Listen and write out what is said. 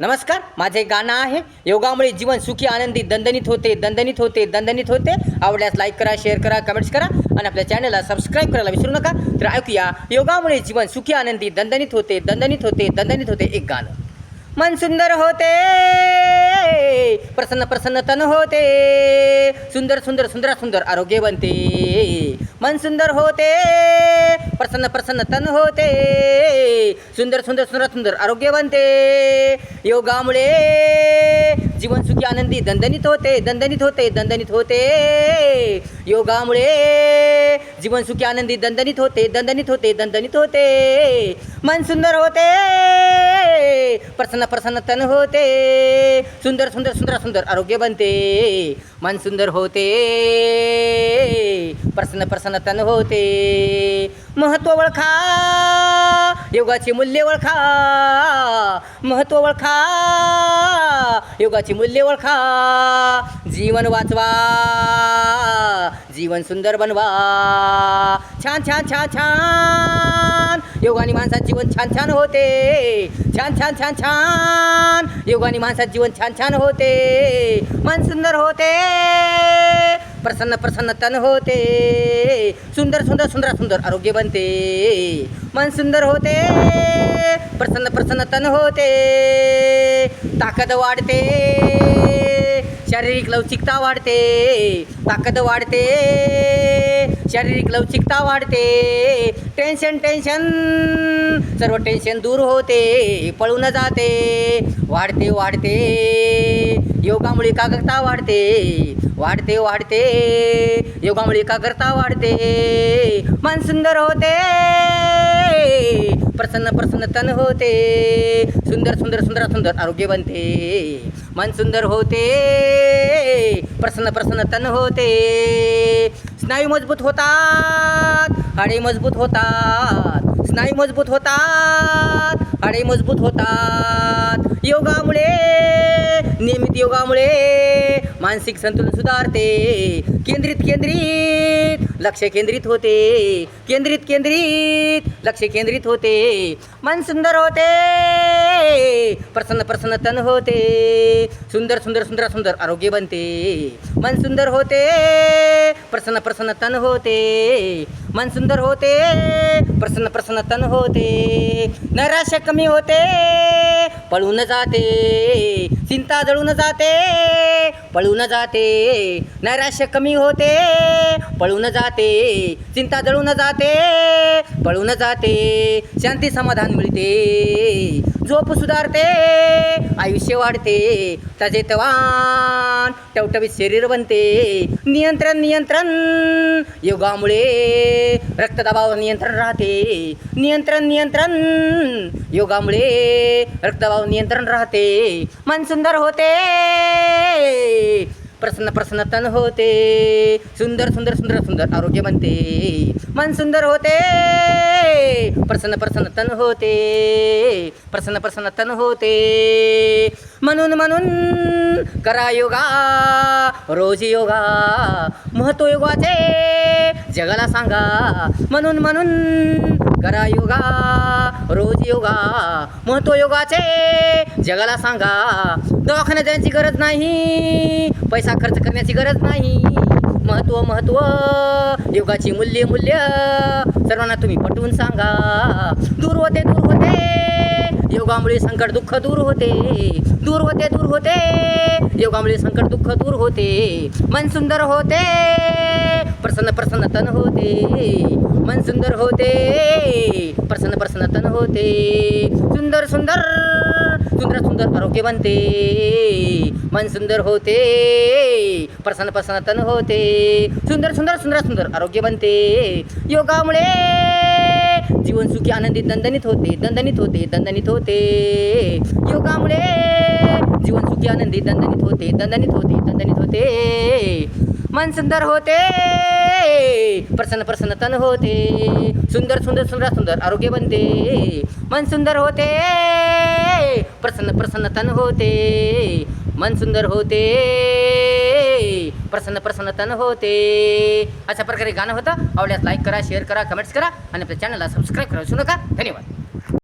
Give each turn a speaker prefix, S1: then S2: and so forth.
S1: नमस्कार माझे गाणं आहे. योगामुळे जीवन सुखी आनंदी दणदणीत होते दणदणीत होते दणदणीत होते. आवडल्यास लाईक करा शेअर करा कमेंट्स करा आणि आपल्या चॅनलला सबस्क्राईब करायला विसरू नका. तर ऐकूया योगामुळे जीवन सुखी आनंदी दणदणीत होते दणदणीत होते दणदणीत होते एक गाणं. मन सुंदर होते. प्रसन्न प्रसन्न तन होते. सुंदर सुंदर सुंदर सुंदर आरोग्य बनते. मन सुंदर होते. प्रसन्न प्रसन्न तन होते. सुंदर सुंदर सुंदर सुंदर आरोग्य बनते. योगामुळे जीवन सुखी आनंदी दणदणीत होते दणदणीत होते दणदणीत होते. योगामुळे जीवन सुखी आनंदी दणदणीत होते दणदणीत होते दणदणीत होते. मन सुंदर होते. प्रसन्न प्रसन्न तन होते. सुंदर सुंदर सुंदर सुंदर आरोग्य बनते. मन सुंदर होते. प्रसन्न प्रसन्न तन होते. महत्त्व ओळखा. योगाचे मूल्य ओळखा. महत्त्व ओळखा. योगाचे मूल्य ओळखा. जीवन वाचवा. जीवन सुंदर बनवा. छान छान छान छान. योगाने माणसात जीवन छान छान होते. छान छान छान छान. योगाने माणसात जीवन छान छान होते. मन सुंदर होते. प्रसन्न प्रसन्न तन होते. सुंदर सुंदर सुंदर सुंदर आरोग्य बनते. मन सुंदर होते. प्रसन्न प्रसन्न तन होते. ताकद वाढते. शारीरिक लवचिकता वाढते ताकद वाढते शारीरिक लवचिकता वाढते. टेन्शन टेन्शन सर्व टेन्शन दूर होते पळून जाते वाढते वाढते. योगामुळे एकाग्रता वाढते वाढते वाढते. योगामुळे एकाग्रता वाढते. मन सुंदर होते. प्रसन्न प्रसन्न तन होते. सुंदर सुंदर सुंदर सुंदर आरोग्य बनते. मन सुंदर होते. प्रसन्न प्रसन्न तन होते. स्नायू मजबूत होतात. हाडे मजबूत होतात. स्नायू मजबूत होतात. हाडे मजबूत होतात. योगामुळे नियमित योगामुळे मानसिक संतुलन सुधारते. केंद्रित केंद्रित लक्ष केंद्रित होते. केंद्रित केंद्रित लक्ष केंद्रित होते. मन सुंदर होते. प्रसन्न प्रसन्न तन होते. सुंदर सुंदर सुंदर सुंदर आरोग्य बनते. मन सुंदर होते. प्रसन्न प्रसन्न तन होते. मन सुंदर होते. प्रसन्न प्रसन्न तन होते. नैराश्य कमी होते. पळून जाते. चिंता जळून जाते. पळून जाते. नैराश्य कमी होते. पळून जाते. चिंता जळून जाते. पळून जाते. शांती समाधान मिळते. झोप सुधारते. आयुष्य वाढते. ताजे तवान टवटवीत शरीर बनते. नियंत्रण नियंत्रण. योगामुळे रक्तदाबावर नियंत्रण राहते. नियंत्रण नियंत्रण. योगामुळे रक्तदाबावर नियंत्रण राहते. मन सुंदर होते. प्रसन्न प्रसन्न तन होते. सुंदर सुंदर सुंदर सुंदर आरोग्य बनते. मन सुंदर होते. प्रसन्न प्रसन्न तन होते. प्रसन्न प्रसन्न तन होते. म्हणून म्हणून करा योगा. रोज योगा. महत्त्व योगाचे. जगाला सांगा. म्हणून म्हणून करा योगा रोज योगा महत्त्व योगाचे जगाला सांगा दवाखान्यात जाण्याची गरज नाही पैसा खर्च करण्याची गरज नाही महत्त्व महत्त्व योगाची मूल्य मूल्य. सर्वांना तुम्ही पटवून सांगा. दूर होते दूर होते. योगामुळे संकट दुःख दूर होते. दूर होते दूर होते. योगामुळे संकट दुःख दूर होते. मन सुंदर होते. प्रसन्न प्रसन्न तन होते. मन सुंदर होते. प्रसन्न प्रसन्न तन होते. सुंदर सुंदर. सुंदर सुंदर आरोग्य बनते. मन सुंदर होते. प्रसन्न प्रसन्न तन होते. सुंदर सुंदर सुंदर सुंदर आरोग्य बनते. योगामुळे जीवन सुखी आनंदी दणदणीत होते. दणदणीत होते दणदणीत होते. योगामुळे जीवन सुखी आनंदी दणदणीत होते. दणदणीत होते दणदणीत होते. मन सुंदर होते. प्रसन्न प्रसन्न तन होते. सुंदर सुंदर सुंदर सुंदर आरोग्य बनते. मन सुंदर होते. प्रसन्न प्रसन्न तन होते. मन सुंदर होते. प्रसन्न प्रसन्न तन होते. अशा प्रकारे गाणं होतं. आवडल्यास लाईक करा शेअर करा कमेंट्स करा आणि आपल्या चॅनलला सबस्क्राईब करा विसरू नका. धन्यवाद.